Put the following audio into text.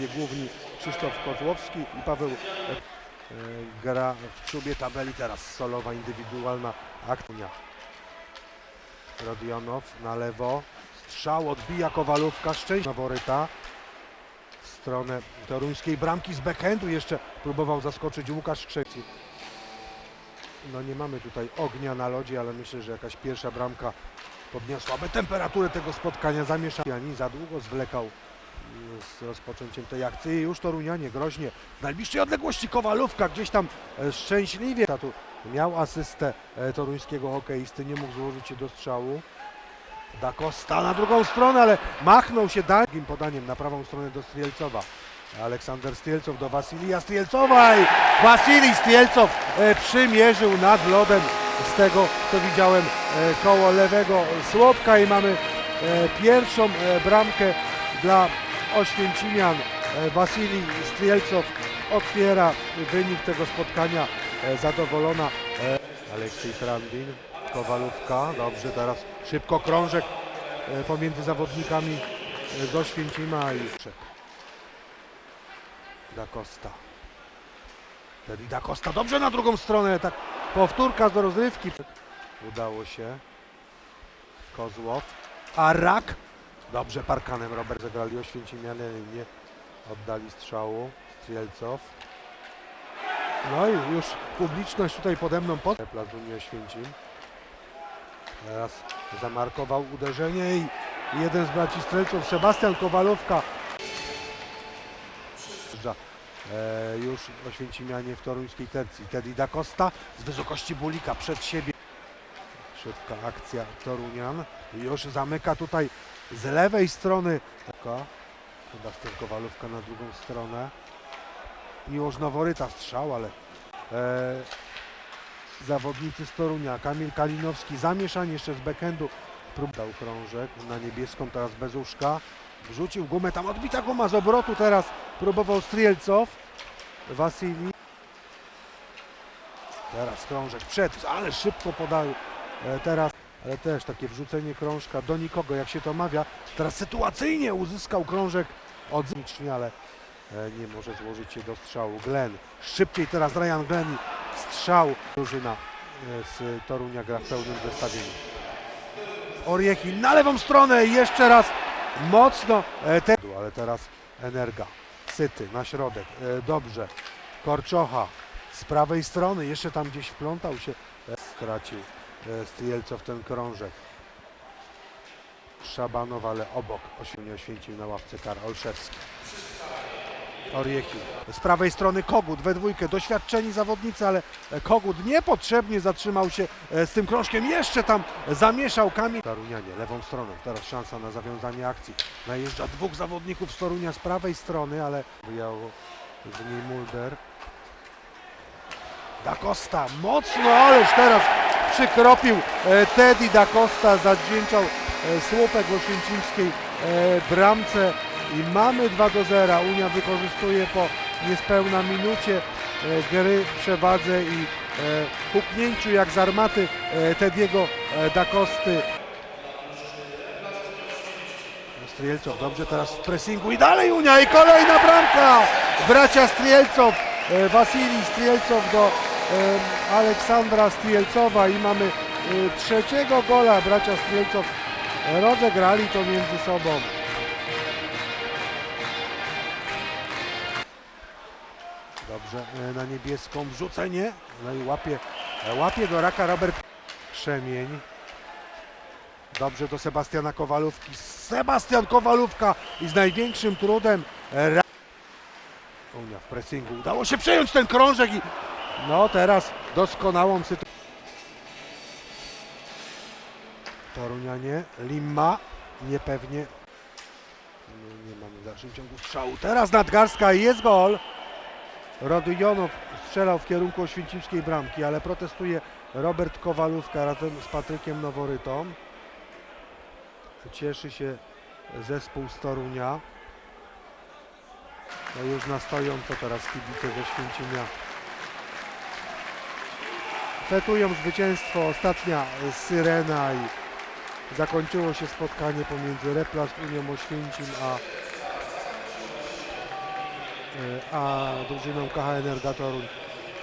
bohaterowie główni Krzysztof Kozłowski i Paweł e, gra w czubie tabeli teraz solowa, indywidualna akcja. Rodionow na lewo, strzał odbija Kowalówka, szczęście faworyta w stronę toruńskiej bramki z backhandu jeszcze próbował zaskoczyć Łukasz Szczeci. No nie mamy tutaj ognia na lodzie, ale myślę, że jakaś pierwsza bramka podniosłaby temperaturę tego spotkania. Zamieszanie ani za długo zwlekał z rozpoczęciem tej akcji. Już Torunianie groźnie z najbliższej odległości Kowalówka gdzieś tam e, szczęśliwie. Tu miał asystę e, toruńskiego hokeisty, nie mógł złożyć się do strzału. Da Costa na drugą stronę, ale machnął się drugim podaniem na prawą stronę do Strielcowa. Aleksander Strielcow do Wasilija Strielcowa i Wasilij Strielcow e, przymierzył nad lodem z tego co widziałem koło lewego słupka i mamy pierwszą bramkę dla Oświęcimian. E, Wasilij Strielcow otwiera wynik tego spotkania e, zadowolona e, Aleksiej Trandin, Kowalówka, dobrze teraz szybko krążek pomiędzy zawodnikami z Oświęcima i Da Costa. Teddy Da Costa dobrze na drugą stronę, tak powtórka z rozrywki. Udało się. Kozłow. Arak. Dobrze parkanem Robert zagrali Oświęcimianie, nie oddali strzału. Strielcow. No i już publiczność tutaj pode mną pod Plac Unii Oświęcim. Teraz zamarkował uderzenie i jeden z braci strzelców, Sebastian Kowalówka. E, już Oświęcimianie w toruńskiej tercji. Teddy da Costa z wysokości Bulika przed siebie. Szybka akcja Torunian. Już zamyka tutaj z lewej strony. Sebastian Kowalówka na drugą stronę. Miłosz Noworyta strzał, ale e, zawodnicy z Torunia. Kamil Kalinowski zamieszanie jeszcze z backhandu. Prób dał krążek na niebieską, teraz bez. Wrzucił gumę, tam odbita guma z obrotu teraz. Próbował Strielcow. Wasili. Teraz krążek przed, ale szybko podał teraz. Ale też takie wrzucenie krążka do nikogo, jak się to mawia. Teraz sytuacyjnie uzyskał krążek od ale e, nie może złożyć się do strzału. Glenn. Szybciej teraz Ryan Glenn. i Strzał. Drużyna e, z Torunia gra w pełnym zestawieniu. Oriechi na lewą stronę jeszcze raz mocno e, te... ale teraz Energa. Syty na środek. E, dobrze. Korczocha z prawej strony. Jeszcze tam gdzieś wplątał się. E, stracił e, Strielcow ten krążek. Szabanow, ale obok Oświęcim oświęcił na ławce kar Olszewski. Oriechi. Z prawej strony Kogut we dwójkę. Doświadczeni zawodnicy, ale Kogut niepotrzebnie zatrzymał się e, z tym krążkiem. Jeszcze tam zamieszał Kamil. Torunianie lewą stroną. Teraz szansa na zawiązanie akcji. Najeżdża dwóch zawodników z Torunia z prawej strony, ale wyjało z niej Mulder. Da Costa mocno, ależ teraz przykropił e, Teddy Da Costa, zadźwięczał e, słupek w oświęcimskiej e, bramce i mamy 2 do 0. Unia wykorzystuje po niespełna minucie gry przewadze i huknięciu jak z armaty Tediego Da Costy. Strielcow dobrze teraz w pressingu i dalej Unia i kolejna bramka! Bracia Strielcow, Wasilij Strielcow do Aleksandra Strielcowa i mamy e, trzeciego gola bracia Strielcow rozegrali to między sobą. Dobrze, e, na niebieską wrzucenie, no i łapie, e, łapie do raka Robert Krzemień. Dobrze do Sebastiana Kowalówki. Sebastian Kowalówka i z największym trudem e, Unia w pressingu. Udało się przejąć ten krążek i no teraz doskonałą sytuację. Torunianie, Limma, niepewnie. Nie, nie mamy w dalszym ciągu strzału. Teraz nadgarstka i jest gol. Rodyjonow strzelał w kierunku oświęcimskiej bramki, ale protestuje Robert Kowalówka razem z Patrykiem Noworytą. Cieszy się zespół z Torunia. No już na stojąco teraz kibice ze Święcimia. Fetują zwycięstwo, ostatnia syrena i zakończyło się spotkanie pomiędzy Replast Unią Oświęcim a a drużyną KH Energa Toruń